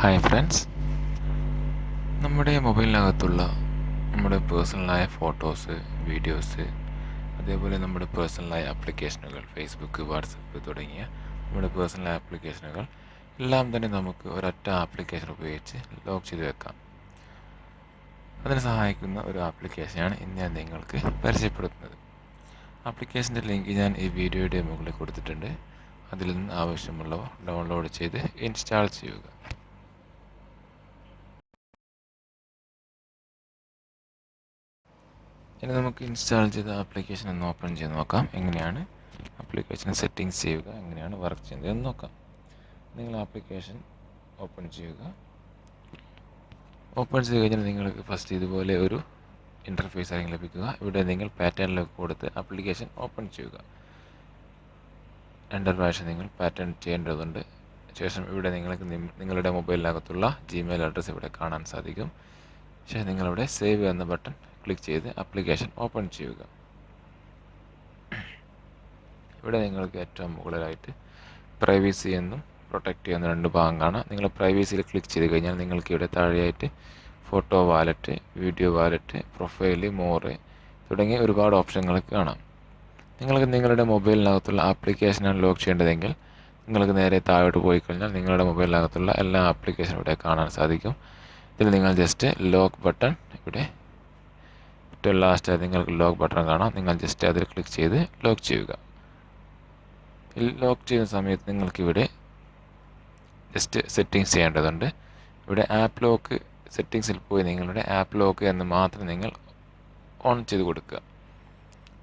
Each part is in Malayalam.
ഹായ് ഫ്രണ്ട്സ് നമ്മുടെ മൊബൈലിനകത്തുള്ള നമ്മുടെ പേഴ്സണലായ ഫോട്ടോസ് വീഡിയോസ് അതേപോലെ നമ്മുടെ പേഴ്സണലായ ആപ്ലിക്കേഷനുകൾ ഫേസ്ബുക്ക് വാട്സപ്പ് തുടങ്ങിയ നമ്മുടെ പേഴ്സണൽ ആപ്ലിക്കേഷനുകൾ എല്ലാം തന്നെ നമുക്ക് ഒരൊറ്റ ആപ്ലിക്കേഷൻ ഉപയോഗിച്ച് ലോക്ക് ചെയ്ത് വെക്കാം. അതിന് സഹായിക്കുന്ന ഒരു ആപ്ലിക്കേഷനാണ് ഇന്ന് ഞാൻ നിങ്ങൾക്ക് പരിചയപ്പെടുത്തുന്നത്. ആപ്ലിക്കേഷന്റെ ലിങ്ക് ഞാൻ ഈ വീഡിയോയുടെ മുകളിൽ കൊടുത്തിട്ടുണ്ട്. അതിൽ നിന്ന് ആവശ്യമുള്ളവ ഡൗൺലോഡ് ചെയ്ത് ഇൻസ്റ്റാൾ ചെയ്യുക. ഇനി നമുക്ക് ഇൻസ്റ്റാൾ ചെയ്ത ആപ്ലിക്കേഷൻ ഒന്ന് ഓപ്പൺ ചെയ്ത് നോക്കാം. എങ്ങനെയാണ് ആപ്ലിക്കേഷൻ സെറ്റിങ്സ് ചെയ്യുക എങ്ങനെയാണ് വർക്ക് ചെയ്യുന്നത് എന്ന് നോക്കാം. നിങ്ങൾ ആപ്ലിക്കേഷൻ ഓപ്പൺ ചെയ്യുക. ഓപ്പൺ ചെയ്ത് കഴിഞ്ഞാൽ നിങ്ങൾക്ക് ഫസ്റ്റ് ഇതുപോലെ ഒരു ഇന്റർഫേസ് ആയിരിക്കും ലഭിക്കുക. ഇവിടെ നിങ്ങൾ പാറ്റേണിലേക്ക് കൊടുത്ത് ആപ്ലിക്കേഷൻ ഓപ്പൺ ചെയ്യുക. രണ്ടര പ്രാവശ്യം നിങ്ങൾ പാറ്റേൺ ചെയ്യേണ്ടതുണ്ട്. ശേഷം ഇവിടെ നിങ്ങൾക്ക് നിങ്ങളുടെ മൊബൈലിനകത്തുള്ള ജിമെയിൽ അഡ്രസ്സ് ഇവിടെ കാണാൻ സാധിക്കും. ശേഷം നിങ്ങളിവിടെ സേവ് എന്ന ബട്ടൺ ക്ലിക്ക് ചെയ്ത് ആപ്ലിക്കേഷൻ ഓപ്പൺ ചെയ്യുക. ഇവിടെ നിങ്ങൾക്ക് ഏറ്റവും മുകളിലായിട്ട് പ്രൈവസി എന്നും പ്രൊട്ടക്റ്റ് എന്നും രണ്ട് ഭാഗം കാണാം നിങ്ങൾ പ്രൈവസിയിൽ ക്ലിക്ക് ചെയ്ത് കഴിഞ്ഞാൽ നിങ്ങൾക്ക് ഇവിടെ താഴെയായിട്ട് photo wallet video wallet profile more തുടങ്ങിയ ഒരുപാട് ഓപ്ഷനുകൾ കാണാം. നിങ്ങൾക്ക് നിങ്ങളുടെ മൊബൈലിനകത്തുള്ള ആപ്ലിക്കേഷനാണ് ലോക്ക് ചെയ്യേണ്ടതെങ്കിൽ നിങ്ങൾക്ക് നേരെ താഴോട്ട് പോയി കഴിഞ്ഞാൽ നിങ്ങളുടെ മൊബൈലിനകത്തുള്ള എല്ലാ ആപ്ലിക്കേഷനും ഇവിടെ കാണാൻ സാധിക്കും. ഇതിൽ നിങ്ങൾ ജസ്റ്റ് ലോക്ക് ബട്ടൺ ഇവിടെ ഏറ്റവും ലാസ്റ്റ് നിങ്ങൾക്ക് ലോക്ക് ബട്ടൺ കാണാം. നിങ്ങൾ ജസ്റ്റ് അതിൽ ക്ലിക്ക് ചെയ്ത് ലോക്ക് ചെയ്യുക. ലോക്ക് ചെയ്യുന്ന സമയത്ത് നിങ്ങൾക്കിവിടെ ജസ്റ്റ് സെറ്റിങ്സ് ചെയ്യേണ്ടതുണ്ട്. ഇവിടെ ആപ്പ് ലോക്ക് സെറ്റിങ്സിൽ പോയി നിങ്ങളുടെ ആപ്പ് ലോക്ക് എന്ന് മാത്രം നിങ്ങൾ ഓൺ ചെയ്ത് കൊടുക്കുക.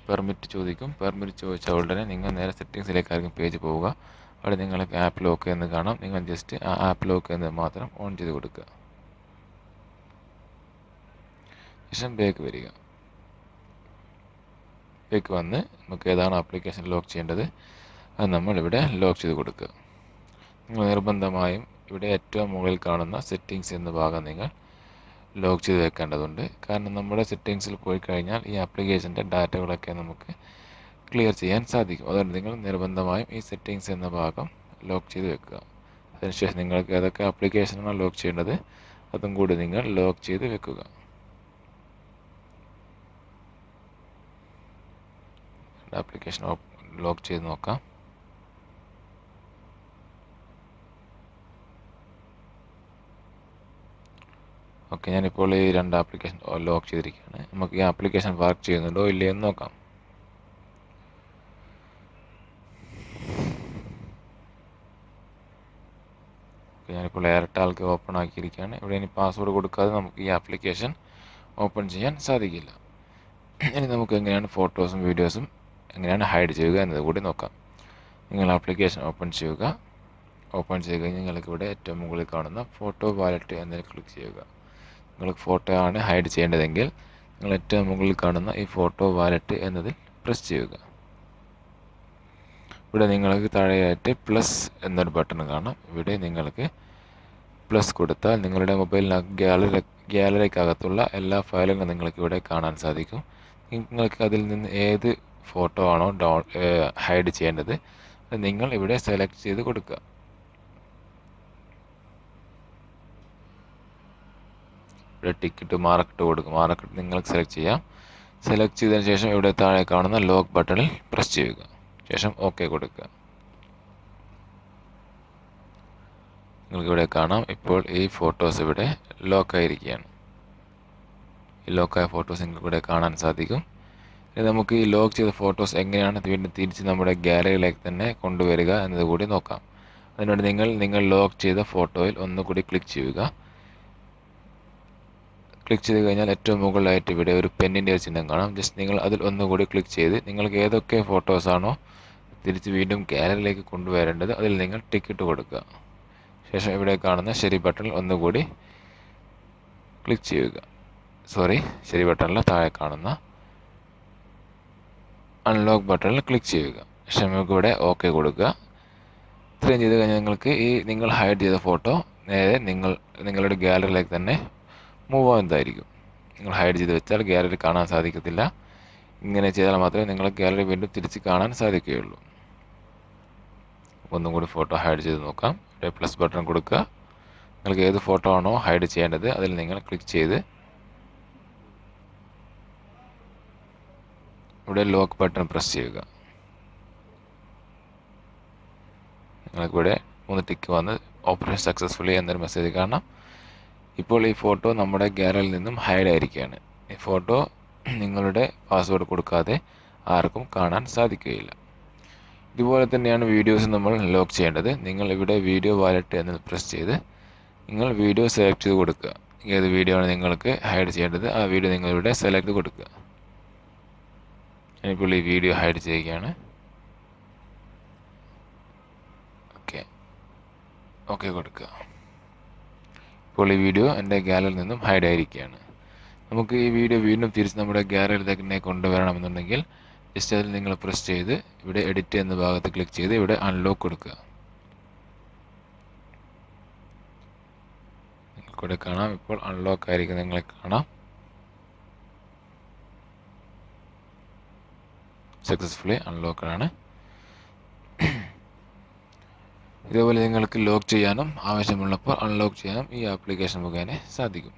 പെർമിറ്റ് ചോദിക്കും. പെർമിറ്റ് ചോദിച്ച ഉടനെ നിങ്ങൾ നേരെ സെറ്റിങ്സിലേക്കായിരിക്കും പേജ് പോവുക. അവിടെ നിങ്ങൾക്ക് ആപ്പ് ലോക്ക് എന്ന് കാണാം. നിങ്ങൾ ജസ്റ്റ് ആ ആപ്പ് ലോക്ക് എന്ന് മാത്രം ഓൺ ചെയ്ത് കൊടുക്കുക. ശേഷം ബേക്ക് വരിക. ബാക്ക് വന്ന് നമുക്ക് ഏതാണ് ആപ്ലിക്കേഷൻ ലോക്ക് ചെയ്യേണ്ടത്? അത് നമ്മൾ ഇവിടെ ലോക്ക് ചെയ്ത് കൊടുക്കുക. നിങ്ങൾ നിർബന്ധമായും ഇവിടെ ഏറ്റവും മുകളിൽ കാണുന്ന സെറ്റിങ്സ് എന്ന ഭാഗം നിങ്ങൾ ലോക്ക് ചെയ്ത് വെക്കേണ്ടതുണ്ട്. കാരണം നമ്മുടെ സെറ്റിങ്സിൽ പോയി കഴിഞ്ഞാൽ ഈ ആപ്ലിക്കേഷന്റെ ഡാറ്റകളൊക്കെ നമുക്ക് ക്ലിയർ ചെയ്യാൻ സാധിക്കും. അതുകൊണ്ട് നിങ്ങൾ നിർബന്ധമായും ഈ സെറ്റിങ്സ് എന്ന ഭാഗം ലോക്ക് ചെയ്ത് വെക്കുക. അതിനുശേഷം നിങ്ങൾക്ക് ഏതൊക്കെ ആപ്ലിക്കേഷനാണ് ലോക്ക് ചെയ്യേണ്ടത്? അതും കൂടി നിങ്ങൾ ലോക്ക് ചെയ്ത് വെക്കുക. ആപ്ലിക്കേഷൻ ലോക്ക് ചെയ്ത് നോക്കാം. ഓക്കെ ഞാനിപ്പോൾ ഈ രണ്ട് ആപ്ലിക്കേഷൻ ലോക്ക് ചെയ്തിരിക്കുകയാണ്. നമുക്ക് ഈ ആപ്ലിക്കേഷൻ വർക്ക് ചെയ്യുന്നുണ്ടോ ഇല്ലയോ എന്ന് നോക്കാം. ഓക്കെ ഞാനിപ്പോൾ എയർടെൽക്ക് ഓപ്പൺ ആക്കിയിരിക്കുകയാണ്. ഇവിടെ ഇനി പാസ്വേഡ് കൊടുക്കാതെ നമുക്ക് ഈ ആപ്ലിക്കേഷൻ ഓപ്പൺ ചെയ്യാൻ സാധിക്കില്ല. ഇനി നമുക്ക് എങ്ങനെയാണ് ഫോട്ടോസും വീഡിയോസും എങ്ങനെയാണ് ഹൈഡ് ചെയ്യുക എന്നത് കൂടി നോക്കാം. നിങ്ങൾ ആപ്ലിക്കേഷൻ ഓപ്പൺ ചെയ്യുക. ഓപ്പൺ കഴിഞ്ഞാൽ നിങ്ങൾക്ക് ഇവിടെ ഏറ്റവും മുകളിൽ കാണുന്ന ഫോട്ടോ വാലറ്റ് എന്നതിൽ ക്ലിക്ക് ചെയ്യുക. നിങ്ങൾക്ക് ഫോട്ടോ ആണ് ഹൈഡ് ചെയ്യേണ്ടതെങ്കിൽ നിങ്ങൾ ഏറ്റവും മുകളിൽ കാണുന്ന ഈ ഫോട്ടോ വാലറ്റ് എന്നതിൽ പ്രസ് ചെയ്യുക. ഇവിടെ നിങ്ങൾക്ക് താഴെയായിട്ട് പ്ലസ് എന്നൊരു ബട്ടൺ കാണാം. ഇവിടെ നിങ്ങൾക്ക് പ്ലസ് കൊടുത്താൽ നിങ്ങളുടെ മൊബൈലിനകത്ത് ഗ്യാലറി ഗ്യാലറിക്കകത്തുള്ള എല്ലാ ഫയലുകളും നിങ്ങൾക്ക് ഇവിടെ കാണാൻ സാധിക്കും. നിങ്ങൾക്ക് അതിൽ നിന്ന് ഏത് ഫോട്ടോ ആണോ ഡൗൺ ഹൈഡ് ചെയ്യേണ്ടത്? നിങ്ങൾ ഇവിടെ സെലക്ട് ചെയ്ത് കൊടുക്കുക. ഇവിടെ ടിക്കറ്റ് മാർക്കിട്ട് കൊടുക്കുക. മാർക്കിട്ട് നിങ്ങൾക്ക് സെലക്ട് ചെയ്യാം. സെലക്ട് ചെയ്തതിന് ശേഷം ഇവിടെ താഴെ കാണുന്ന ലോക്ക് ബട്ടണിൽ പ്രസ് ചെയ്യുക. ശേഷം ഓക്കെ കൊടുക്കുക. നിങ്ങൾക്ക് ഇവിടെ കാണാം. ഇപ്പോൾ ഈ ഫോട്ടോസ് ഇവിടെ ലോക്കായിരിക്കുകയാണ് ഈ ലോക്കായ ഫോട്ടോസ് നിങ്ങൾക്ക് ഇവിടെ കാണാൻ സാധിക്കും. ഇനി നമുക്ക് ഈ ലോക്ക് ചെയ്ത ഫോട്ടോസ് എങ്ങനെയാണ് വീണ്ടും തിരിച്ച് നമ്മുടെ ഗാലറിയിലേക്ക് തന്നെ കൊണ്ടുവരിക എന്നതുകൂടി നോക്കാം. അതിനുവേണ്ടി നിങ്ങൾ നിങ്ങൾ ലോക്ക് ചെയ്ത ഫോട്ടോയിൽ ഒന്നുകൂടി ക്ലിക്ക് ചെയ്യുക. ക്ലിക്ക് ചെയ്ത് കഴിഞ്ഞാൽ ഏറ്റവും മുകളിലായിട്ട് ഇവിടെ ഒരു പെന്നിന്റെ ഒരു ചിഹ്നം കാണാം. ജസ്റ്റ് നിങ്ങൾ അതിൽ ഒന്നുകൂടി ക്ലിക്ക് ചെയ്ത് നിങ്ങൾക്ക് ഏതൊക്കെ ഫോട്ടോസാണോ തിരിച്ച് വീണ്ടും ഗാലറിയിലേക്ക് കൊണ്ടുവരേണ്ടത് അതിൽ നിങ്ങൾ ടിക്കറ്റ് കൊടുക്കുക. ശേഷം ഇവിടെ കാണുന്ന ശരി ബട്ടണിൽ ഒന്നുകൂടി ക്ലിക്ക് ചെയ്യുക. സോറി ശരി ബട്ടണിൽ താഴെ കാണുന്ന അൺലോക്ക് ബട്ടണിൽ ക്ലിക്ക് ചെയ്യുക. ശേഷം നമുക്ക് ഇവിടെ ഓക്കെ കൊടുക്കുക. ഇത്രയും ചെയ്ത് കഴിഞ്ഞാൽ നിങ്ങൾക്ക് ഈ നിങ്ങൾ ഹൈഡ് ചെയ്ത ഫോട്ടോ നേരെ നിങ്ങൾ നിങ്ങളുടെ ഗാലറിയിലേക്ക് തന്നെ മൂവ് ആവുന്നതായിരിക്കും നിങ്ങൾ ഹൈഡ് ചെയ്ത് വെച്ചാൽ ഗാലറി കാണാൻ സാധിക്കത്തില്ല. ഇങ്ങനെ ചെയ്താൽ മാത്രമേ നിങ്ങൾ ഗാലറി വീണ്ടും തിരിച്ച് കാണാൻ സാധിക്കുകയുള്ളൂ. ഒന്നും കൂടി ഫോട്ടോ ഹൈഡ് ചെയ്ത് നോക്കാം. ഇവിടെ പ്ലസ് ബട്ടൺ കൊടുക്കുക. നിങ്ങൾക്ക് ഏത് ഫോട്ടോ ആണോ ഹൈഡ് ചെയ്യേണ്ടത് അതിൽ നിങ്ങൾ ക്ലിക്ക് ചെയ്ത് ഇവിടെ ലോക്ക് ബട്ടൺ പ്രസ് ചെയ്യുക. നിങ്ങൾക്കിവിടെ മൂന്ന് ടിക്ക് വന്ന് ഓപ്പറേഷൻ സക്സസ്ഫുള്ളി എന്നൊരു മെസ്സേജ് കാണാം ഇപ്പോൾ ഈ ഫോട്ടോ നമ്മുടെ ഗ്യാലറിയിൽ നിന്നും ഹൈഡ് ആയിരിക്കുകയാണ്. ഈ ഫോട്ടോ നിങ്ങളുടെ പാസ്വേഡ് കൊടുക്കാതെ ആർക്കും കാണാൻ സാധിക്കുകയില്ല. ഇതുപോലെ തന്നെയാണ് വീഡിയോസ് നമ്മൾ ലോക്ക് ചെയ്യേണ്ടത്. നിങ്ങൾ ഇവിടെ വീഡിയോ വാലറ്റ് എന്ന് പ്രസ് ചെയ്ത് നിങ്ങൾ വീഡിയോ സെലക്ട് ചെയ്ത് കൊടുക്കുക. ഏത് വീഡിയോ ആണ് നിങ്ങൾക്ക് ഹൈഡ് ചെയ്യേണ്ടത്? ആ വീഡിയോ നിങ്ങളിവിടെ സെലക്ട് കൊടുക്കുക. ഞാനിപ്പോൾ ഈ വീഡിയോ ഹൈഡ് ചെയ്യുകയാണ് ഓക്കെ ഓക്കെ കൊടുക്കുക. ഇപ്പോൾ ഈ വീഡിയോ എന്റെ ഗാലറിയിൽ നിന്നും ഹൈഡ് ആയിരിക്കുകയാണ്. നമുക്ക് ഈ വീഡിയോ വീണ്ടും തിരിച്ച് നമ്മുടെ ഗാലറിയിൽ തന്നെ കൊണ്ടുവരണമെന്നുണ്ടെങ്കിൽ ജസ്റ്റ് അതിൽ നിങ്ങൾ പ്രസ് ചെയ്ത് ഇവിടെ എഡിറ്റ് എന്ന ഭാഗത്ത് ക്ലിക്ക് ചെയ്ത് ഇവിടെ അൺലോക്ക് കൊടുക്കുക. നിങ്ങൾക്കിവിടെ കാണാം. ഇപ്പോൾ അൺലോക്ക് ആയിരിക്കും നിങ്ങളെ കാണാം. സക്സസ്ഫുള്ളി ആണ്. ഇതേപോലെ നിങ്ങൾക്ക് ലോക്ക് ചെയ്യാനും ആവശ്യമുള്ളപ്പോൾ അൺലോക്ക് ചെയ്യാനും ഈ ആപ്ലിക്കേഷൻ മുഖേന സാധിക്കും.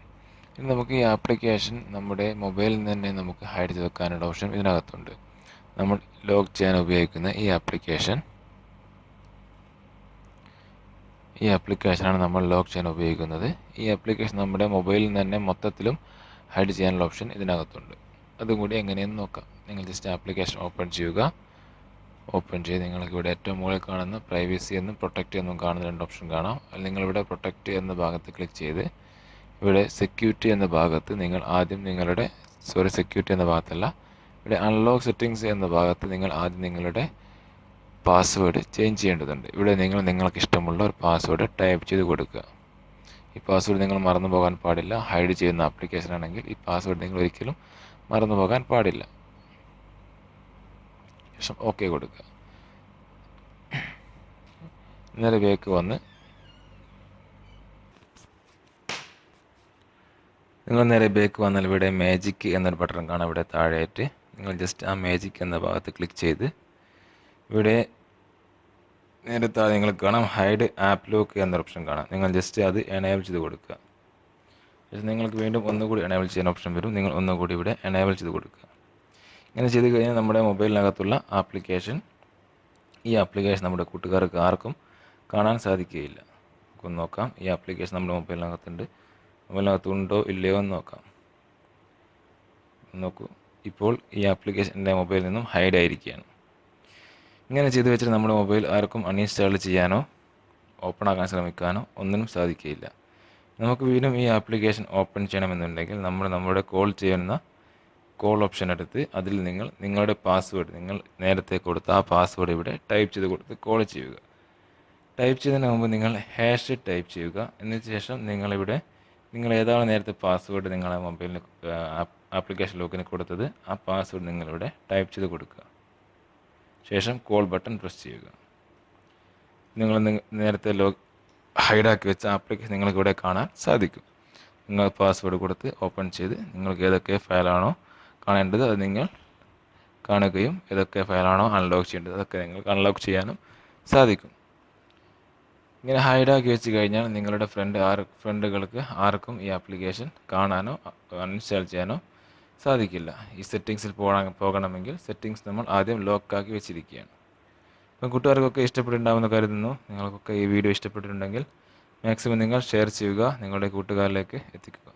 ഇനി നമുക്ക് ഈ ആപ്ലിക്കേഷൻ നമ്മുടെ മൊബൈലിൽ തന്നെ നമുക്ക് ഹൈഡ് ചെയ്ത് വെക്കാനുള്ള ഓപ്ഷൻ ഇതിനകത്തുണ്ട്. നമ്മൾ ലോക്ക് ചെയ്യാൻ ഉപയോഗിക്കുന്ന ഈ ആപ്ലിക്കേഷൻ ഈ ആപ്ലിക്കേഷനാണ് നമ്മൾ ലോക്ക് ചെയ്യാൻ ഉപയോഗിക്കുന്നത്. ഈ ആപ്ലിക്കേഷൻ നമ്മുടെ മൊബൈലിൽ തന്നെ മൊത്തത്തിലും ഹൈഡ് ചെയ്യാനുള്ള ഓപ്ഷൻ ഇതിനകത്തുണ്ട്. അതും കൂടി എങ്ങനെയെന്ന് നോക്കാം. നിങ്ങൾ ജസ്റ്റ് ആപ്ലിക്കേഷൻ ഓപ്പൺ ചെയ്യുക. ഓപ്പൺ ചെയ്ത് നിങ്ങൾക്ക് ഇവിടെ ഏറ്റവും മുകളിൽ കാണുന്ന പ്രൈവസി എന്നും പ്രൊട്ടക്റ്റ് എന്നും കാണുന്ന രണ്ട് ഓപ്ഷൻ കാണാം. അല്ലെങ്കിൽ ഇവിടെ പ്രൊട്ടക്റ്റ് എന്ന ഭാഗത്ത് ക്ലിക്ക് ചെയ്ത് ഇവിടെ സെക്യൂരിറ്റി എന്ന ഭാഗത്ത് നിങ്ങൾ ആദ്യം നിങ്ങളുടെ സോറി സെക്യൂരിറ്റി എന്ന ഭാഗത്തല്ല. ഇവിടെ അൺലോക്ക് സെറ്റിങ്സ് എന്ന ഭാഗത്ത് നിങ്ങൾ ആദ്യം നിങ്ങളുടെ പാസ്വേഡ് ചേഞ്ച് ചെയ്യേണ്ടതുണ്ട്. ഇവിടെ നിങ്ങൾ നിങ്ങൾക്ക് ഇഷ്ടമുള്ള ഒരു പാസ്വേഡ് ടൈപ്പ് ചെയ്ത് കൊടുക്കുക. ഈ പാസ്വേഡ് നിങ്ങൾ മറന്നു പോകാൻ പാടില്ല. ഹൈഡ് ചെയ്യുന്ന ആപ്ലിക്കേഷൻ ആണെങ്കിൽ ഈ പാസ്വേഡ് നിങ്ങൾ ഒരിക്കലും മറന്നു പോകാൻ പാടില്ല. ശേഷം ഓക്കെ കൊടുക്കുക. നേരെ ബേക്ക് വന്ന് നിങ്ങൾ നേരെ ബേക്ക് വന്നാൽ ഇവിടെ മാജിക് എന്നൊരു ബട്ടൺ കാണാം. ഇവിടെ താഴെയായിട്ട് നിങ്ങൾ ജസ്റ്റ് ആ മാജിക് എന്ന ഭാഗത്ത് ക്ലിക്ക് ചെയ്ത് ഇവിടെ നേരെ താഴെ നിങ്ങൾ കാണാം ഹൈഡ് ആപ്പ് ലോക്ക് എന്ന ഓപ്ഷൻ കാണാം. നിങ്ങൾ ജസ്റ്റ് അത് എനേബിൾ ചെയ്ത് കൊടുക്കുക. നിങ്ങൾക്ക് വീണ്ടും ഒന്നുകൂടി എനേബിൾ ചെയ്യാൻ ഓപ്ഷൻ വരും. നിങ്ങൾ ഒന്നുകൂടി ഇവിടെ എനേബിൾ ചെയ്ത് കൊടുക്കുക. ഇങ്ങനെ ചെയ്ത് കഴിഞ്ഞാൽ നമ്മുടെ മൊബൈലിനകത്തുള്ള ആപ്ലിക്കേഷൻ ഈ ആപ്ലിക്കേഷൻ നമ്മുടെ കൂട്ടുകാർക്ക് ആർക്കും കാണാൻ സാധിക്കുകയില്ല. നമുക്കൊന്ന് നോക്കാം ഈ ആപ്ലിക്കേഷൻ നമ്മുടെ മൊബൈലിനകത്തുണ്ട്. മൊബൈലിനകത്ത് ഉണ്ടോ ഇല്ലയോ എന്ന് നോക്കാം. നോക്കൂ ഇപ്പോൾ ഈ ആപ്ലിക്കേഷൻ എന്റെ മൊബൈലിൽ നിന്നും ഹൈഡ് ആയിരിക്കുകയാണ്. ഇങ്ങനെ ചെയ്ത് വെച്ചിട്ട് നമ്മുടെ മൊബൈൽ ആർക്കും അൺഇൻസ്റ്റാൾ ചെയ്യാനോ ഓപ്പൺ ആക്കാൻ ശ്രമിക്കാനോ ഒന്നിനും സാധിക്കുകയില്ല. നമുക്ക് വീണ്ടും ഈ ആപ്ലിക്കേഷൻ ഓപ്പൺ ചെയ്യണമെന്നുണ്ടെങ്കിൽ നമ്മൾ നമ്മുടെ കോൾ ചെയ്യുന്ന കോൾ ഓപ്ഷൻ എടുത്ത് അതിൽ നിങ്ങൾ നിങ്ങളുടെ പാസ്വേഡ് നിങ്ങൾ നേരത്തെ കൊടുത്ത ആ പാസ്വേഡ് ഇവിടെ ടൈപ്പ് ചെയ്ത് കൊടുത്ത് കോൾ ചെയ്യുക. ടൈപ്പ് ചെയ്തതിന് മുമ്പ് നിങ്ങൾ ഹാഷ് ടൈപ്പ് ചെയ്യുക. എന്നതിന് ശേഷം നിങ്ങളിവിടെ നിങ്ങൾ ഏതാണ് നേരത്തെ പാസ്വേഡ് നിങ്ങളെ മൊബൈലിന് ആപ്ലിക്കേഷൻ ലോക്കിന് കൊടുത്തത് ആ പാസ്വേഡ് നിങ്ങളിവിടെ ടൈപ്പ് ചെയ്ത് കൊടുക്കുക. ശേഷം കോൾ ബട്ടൺ പ്രസ് ചെയ്യുക. നിങ്ങൾ നേരത്തെ ലോ ഹൈഡാക്കി വെച്ച ആപ്ലിക്കേഷൻ നിങ്ങൾക്ക് ഇവിടെ കാണാൻ സാധിക്കും. നിങ്ങൾ പാസ്വേഡ് കൊടുത്ത് ഓപ്പൺ ചെയ്ത് നിങ്ങൾക്ക് ഏതൊക്കെ ഫയലാണോ കാണേണ്ടത് അത് നിങ്ങൾ കാണുകയും ഏതൊക്കെ ഫയലാണോ അൺലോക്ക് ചെയ്യേണ്ടത് അതൊക്കെ നിങ്ങൾക്ക് അൺലോക്ക് ചെയ്യാനും സാധിക്കും. ഇങ്ങനെ ഹൈഡാക്കി വെച്ച് കഴിഞ്ഞാൽ നിങ്ങളുടെ ഫ്രണ്ട് ആർ ഫ്രണ്ടുകൾക്ക് ആർക്കും ഈ ആപ്ലിക്കേഷൻ കാണാനോ അൺഇൻസ്റ്റാൾ ചെയ്യാനോ സാധിക്കില്ല. ഈ സെറ്റിങ്സിൽ പോകാൻ പോകണമെങ്കിൽ സെറ്റിങ്സ് നമ്മൾ ആദ്യം ലോക്കാക്കി വെച്ചിരിക്കുകയാണ്. അപ്പം കൂട്ടുകാർക്കൊക്കെ ഇഷ്ടപ്പെട്ടിട്ടുണ്ടാവുമെന്ന് കരുതുന്നു. നിങ്ങൾക്കൊക്കെ ഈ വീഡിയോ ഇഷ്ടപ്പെട്ടിട്ടുണ്ടെങ്കിൽ മാക്സിമം നിങ്ങൾ ഷെയർ ചെയ്യുക നിങ്ങളുടെ കൂട്ടുകാരിലേക്ക് എത്തിക്കുക.